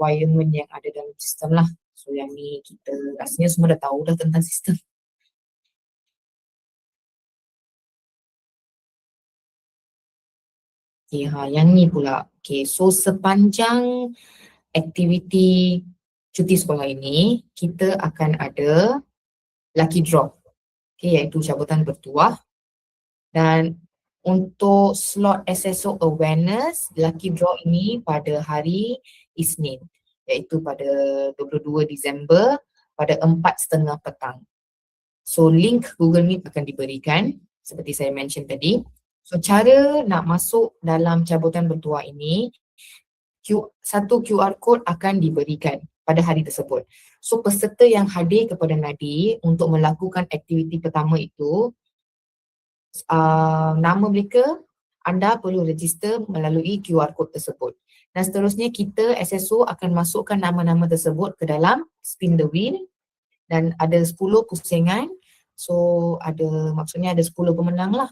requirement yang ada dalam sistem lah. So yang ni kita rasanya semua dah tahu dah tentang sistem. Okay, ha, yang ni pula. Okay, so sepanjang aktiviti cuti sekolah ini, kita akan ada lucky draw. Okay, iaitu cabutan bertuah. Dan untuk slot SSO awareness, lucky draw ini pada hari Isnin. Iaitu pada 22 Disember pada 4.30 petang. So link Google Meet akan diberikan seperti saya mention tadi. So cara nak masuk dalam cabutan bertuah ini, Q, satu QR code akan diberikan pada hari tersebut. So peserta yang hadir kepada Nadi untuk melakukan aktiviti pertama itu, uh, nama mereka anda perlu register melalui QR code tersebut. Dan seterusnya kita SSO akan masukkan nama-nama tersebut ke dalam spin the wheel dan ada 10 pusingan. So ada maksudnya ada 10 pemenang lah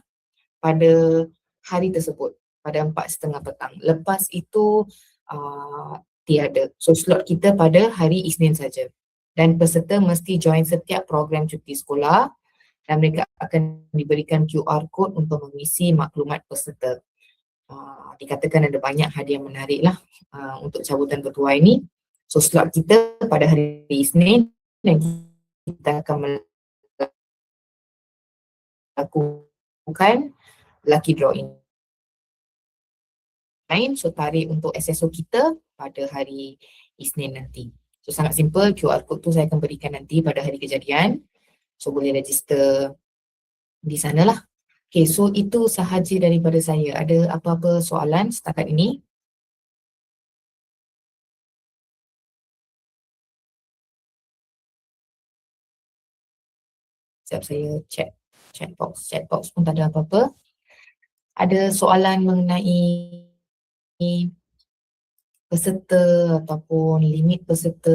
pada hari tersebut pada empat setengah petang. Lepas itu uh, tiada. So slot kita pada hari Isnin saja. Dan peserta mesti join setiap program cuti sekolah dan mereka akan diberikan QR code untuk mengisi maklumat peserta. Uh, dikatakan ada banyak hadiah menarik lah uh, untuk cabutan ketua ini. So slot kita pada hari Isnin dan kita akan melakukan lucky draw ini. Lain, so tarik untuk SSO kita pada hari Isnin nanti. So sangat simple, QR code tu saya akan berikan nanti pada hari kejadian. So boleh register di sana lah. Okay, so itu sahaja daripada saya. Ada apa-apa soalan setakat ini? Sekejap saya check chat box. Chat box pun tak ada apa-apa ada soalan mengenai peserta ataupun limit peserta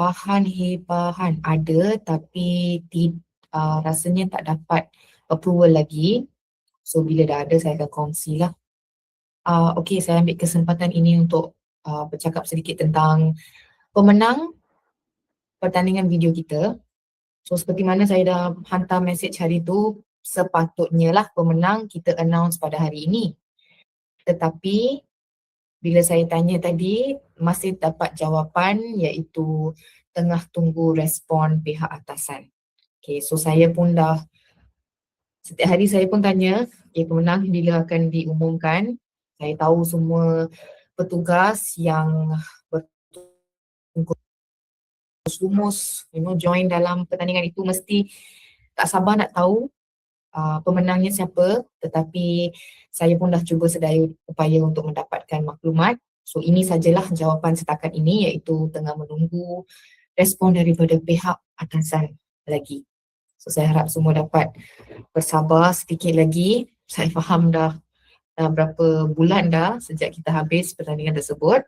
bahan hebahan ada tapi ti, uh, rasanya tak dapat approval lagi. So bila dah ada saya akan kongsi lah. Uh, ok saya ambil kesempatan ini untuk uh, bercakap sedikit tentang pemenang pertandingan video kita. So seperti mana saya dah hantar message hari tu sepatutnya lah pemenang kita announce pada hari ini. Tetapi bila saya tanya tadi masih dapat jawapan iaitu tengah tunggu respon pihak atasan. Okay, so saya pun dah setiap hari saya pun tanya okay, pemenang bila akan diumumkan. Saya tahu semua petugas yang bertunggu rumus you know join dalam pertandingan itu mesti tak sabar nak tahu uh, pemenangnya siapa tetapi saya pun dah cuba sedaya upaya untuk mendapatkan maklumat so ini sajalah jawapan setakat ini iaitu tengah menunggu respon daripada pihak atasan lagi. So saya harap semua dapat bersabar sedikit lagi. Saya faham dah dah berapa bulan dah sejak kita habis pertandingan tersebut.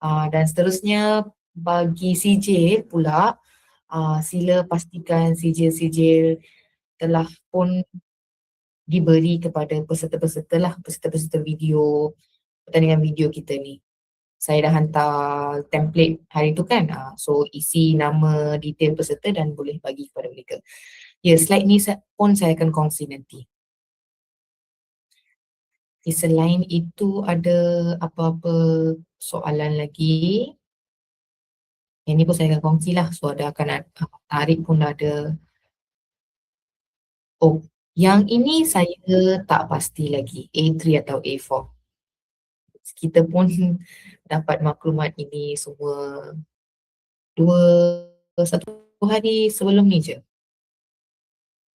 Uh, dan seterusnya bagi sijil pula uh, sila pastikan sijil-sijil telah pun diberi kepada peserta-peserta lah, peserta-peserta video, pertandingan video kita ni. Saya dah hantar template hari tu kan, uh, so isi nama detail peserta dan boleh bagi kepada mereka. Ya, slide ni pun saya akan kongsi nanti. Okay, selain itu ada apa-apa soalan lagi? Yang ni pun saya akan kongsi lah. So ada akan ada, tarik pun ada. Oh, yang ini saya tak pasti lagi. A3 atau A4. Kita pun dapat maklumat ini semua dua, satu hari sebelum ni je.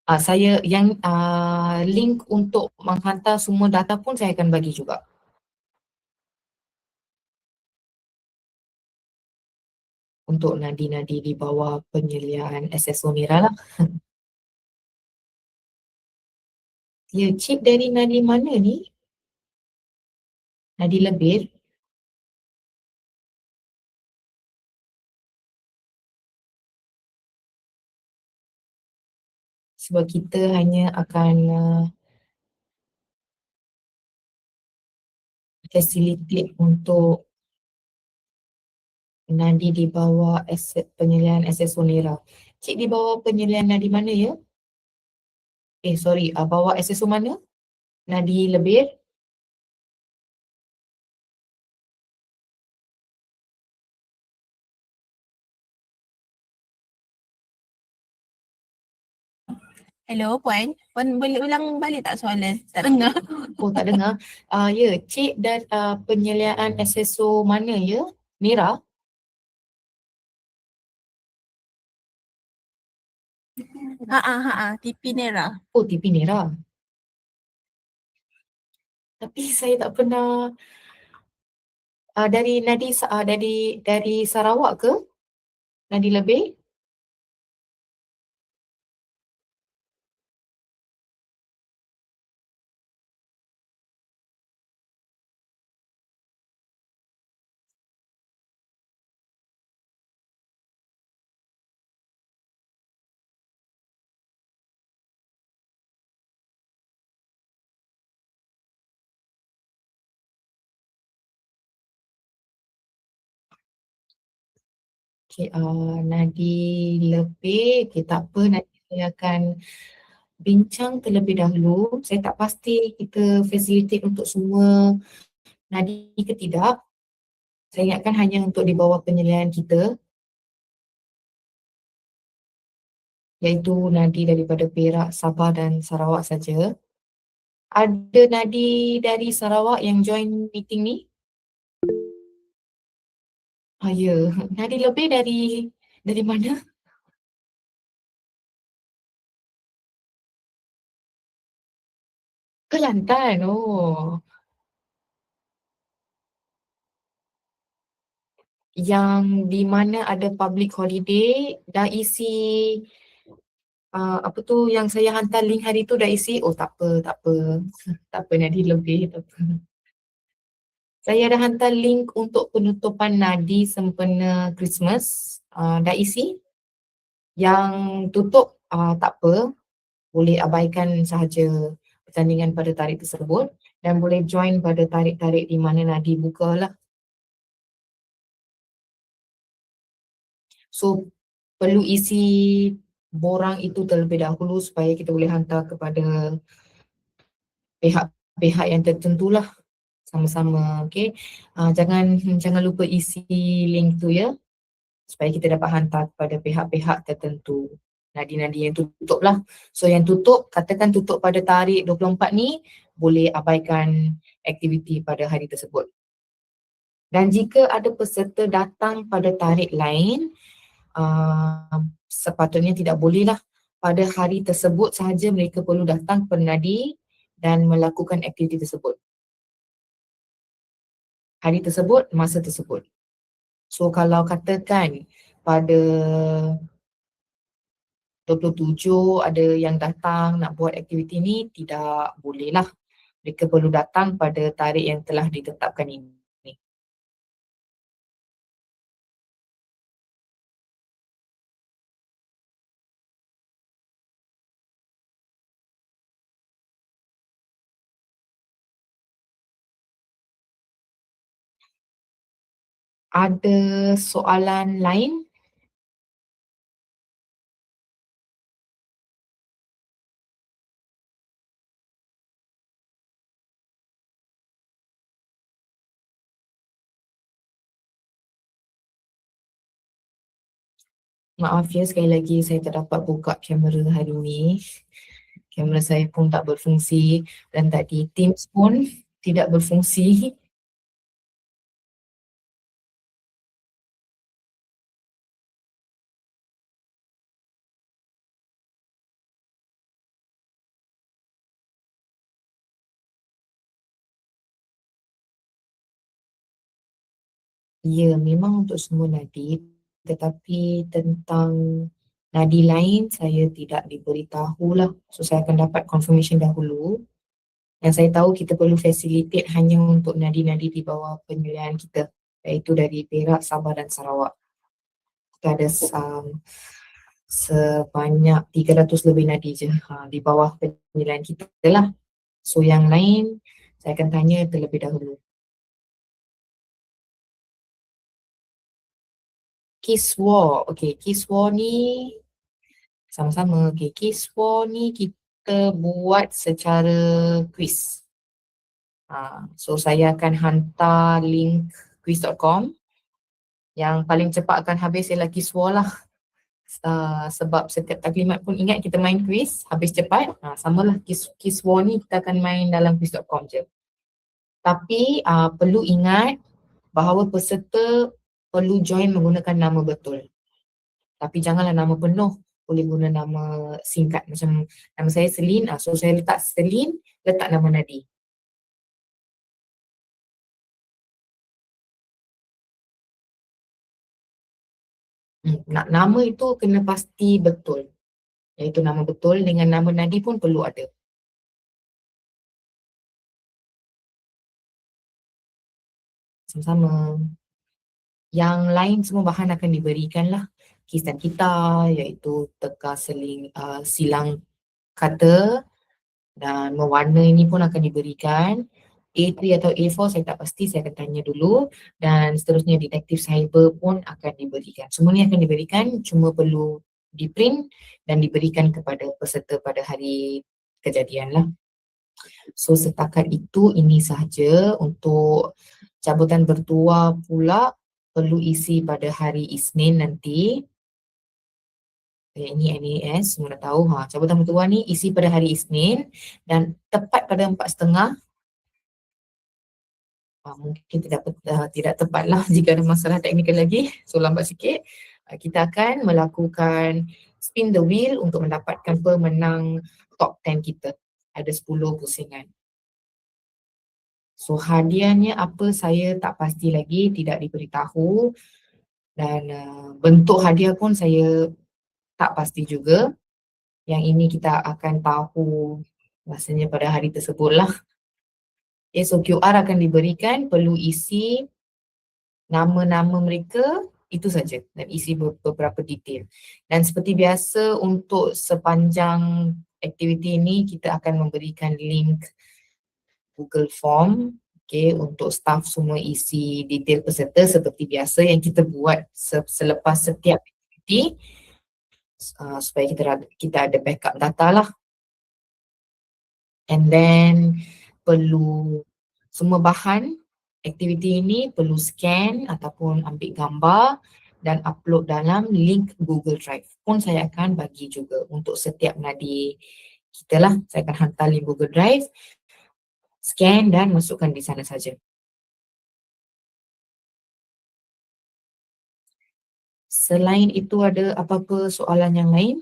Uh, saya yang uh, link untuk menghantar semua data pun saya akan bagi juga. untuk nadi-nadi di bawah penyeliaan SSO Mira lah. Ya, chip dari nadi mana ni? Nadi lebih. Sebab kita hanya akan uh, facilitate untuk nadi di bawah aset penyelian SSO NERA. Cik di bawah penyelian nadi mana ya? Eh sorry, uh, bawah SSO mana? Nadi lebih Hello Puan, Puan boleh ulang balik tak soalan? Tak dengar. Oh tak dengar. Uh, ya, cik dan uh, penyeliaan SSO mana ya? Nira? Ha ah ha ah, TP Nera. Oh TP Nira. Tapi saya tak pernah uh, dari Nadi uh, dari dari Sarawak ke? Nadi lebih? Okay, uh, Nadi lebih, okay, tak apa nanti saya akan bincang terlebih dahulu. Saya tak pasti kita facilitate untuk semua Nadi ke tidak. Saya ingatkan hanya untuk di bawah penyelian kita. Iaitu Nadi daripada Perak, Sabah dan Sarawak saja. Ada Nadi dari Sarawak yang join meeting ni? Ah ya, nadi lebih dari dari mana? Kelantan, oh. Yang di mana ada public holiday, dah isi uh, apa tu yang saya hantar link hari tu dah isi, oh tak apa, tak apa. tak apa, nadi lebih, tak apa. Saya dah hantar link untuk penutupan nadi sempena Christmas. Uh, dah isi. Yang tutup uh, tak apa. Boleh abaikan sahaja pertandingan pada tarikh tersebut. Dan boleh join pada tarikh-tarikh di mana nadi buka lah. So perlu isi borang itu terlebih dahulu supaya kita boleh hantar kepada pihak-pihak yang tertentu lah sama-sama okay uh, jangan jangan lupa isi link tu ya? Supaya kita dapat hantar kepada pihak-pihak tertentu. Nadi-nadi yang tutup lah. So yang tutup katakan tutup pada tarikh 24 ni boleh abaikan aktiviti pada hari tersebut. Dan jika ada peserta datang pada tarikh lain uh, sepatutnya tidak boleh lah. Pada hari tersebut sahaja mereka perlu datang ke nadi dan melakukan aktiviti tersebut hari tersebut, masa tersebut. So kalau katakan pada 27 ada yang datang nak buat aktiviti ni, tidak boleh lah. Mereka perlu datang pada tarikh yang telah ditetapkan ini. Ada soalan lain? Maaf ya sekali lagi saya tak dapat buka kamera hari ini. Kamera saya pun tak berfungsi dan tadi Teams pun tidak berfungsi. Ya, memang untuk semua nadi tetapi tentang nadi lain saya tidak diberitahu lah. So saya akan dapat confirmation dahulu. Yang saya tahu kita perlu facilitate hanya untuk nadi-nadi di bawah penyelidikan kita iaitu dari Perak, Sabah dan Sarawak. Kita ada um, sebanyak 300 lebih nadi je ha, di bawah penyelidikan kita lah. So yang lain saya akan tanya terlebih dahulu. Kiss War. Okay, Kiss War ni sama-sama. Okay, Kiss War ni kita buat secara quiz. Ha, so saya akan hantar link quiz.com yang paling cepat akan habis ialah Kiss War lah. Uh, sebab setiap taklimat pun ingat kita main quiz habis cepat. Ha, samalah Kiss, Kiss War ni kita akan main dalam quiz.com je. Tapi uh, perlu ingat bahawa peserta perlu join menggunakan nama betul. Tapi janganlah nama penuh, boleh guna nama singkat macam nama saya Selin, uh, so saya letak Selin, letak nama Nadi. Hmm, nak nama itu kena pasti betul. Iaitu nama betul dengan nama Nadi pun perlu ada. Sama-sama yang lain semua bahan akan diberikan lah kisah kita iaitu teka seling uh, silang kata. Dan mewarna ini pun akan diberikan. A3 atau A4 saya tak pasti saya akan tanya dulu. Dan seterusnya detektif cyber pun akan diberikan. Semua ni akan diberikan cuma perlu di print dan diberikan kepada peserta pada hari kejadian lah. So setakat itu ini sahaja untuk cabutan bertuah pula perlu isi pada hari Isnin nanti. Okay, ini NAS, semua dah tahu. Ha, cabutan bertuah ni isi pada hari Isnin dan tepat pada empat setengah. Ha, mungkin tidak uh, tidak tepat lah jika ada masalah teknikal lagi. So lambat sikit. Uh, kita akan melakukan spin the wheel untuk mendapatkan pemenang top 10 kita. Ada 10 pusingan. So hadiahnya apa saya tak pasti lagi, tidak diberitahu dan uh, bentuk hadiah pun saya tak pasti juga. Yang ini kita akan tahu rasanya pada hari tersebut lah. Okay, so QR akan diberikan, perlu isi nama-nama mereka, itu saja dan isi beberapa detail. Dan seperti biasa untuk sepanjang aktiviti ini kita akan memberikan link Google Form okay, untuk staff semua isi detail peserta seperti biasa yang kita buat selepas setiap aktiviti uh, supaya kita kita ada backup data lah. And then perlu semua bahan aktiviti ini perlu scan ataupun ambil gambar dan upload dalam link Google Drive pun saya akan bagi juga untuk setiap nadi kita lah. Saya akan hantar link Google Drive scan dan masukkan di sana saja. Selain itu ada apa-apa soalan yang lain?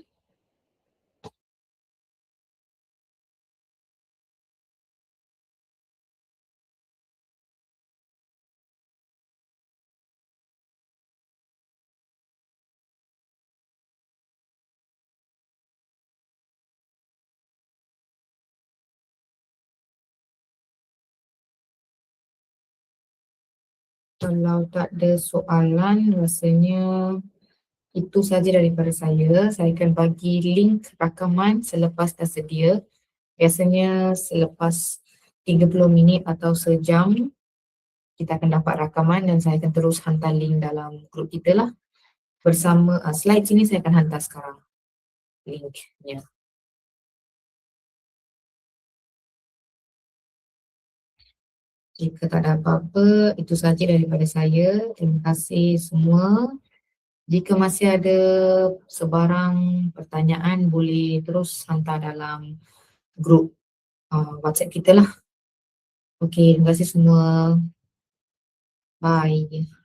Kalau tak ada soalan, rasanya itu saja daripada saya. Saya akan bagi link rakaman selepas tersedia. Biasanya selepas 30 minit atau sejam, kita akan dapat rakaman dan saya akan terus hantar link dalam grup kita lah. Bersama uh, slide sini saya akan hantar sekarang linknya. Jika tak ada apa-apa, itu sahaja daripada saya. Terima kasih semua. Jika masih ada sebarang pertanyaan, boleh terus hantar dalam grup uh, WhatsApp kita lah. Okey, terima kasih semua. Bye.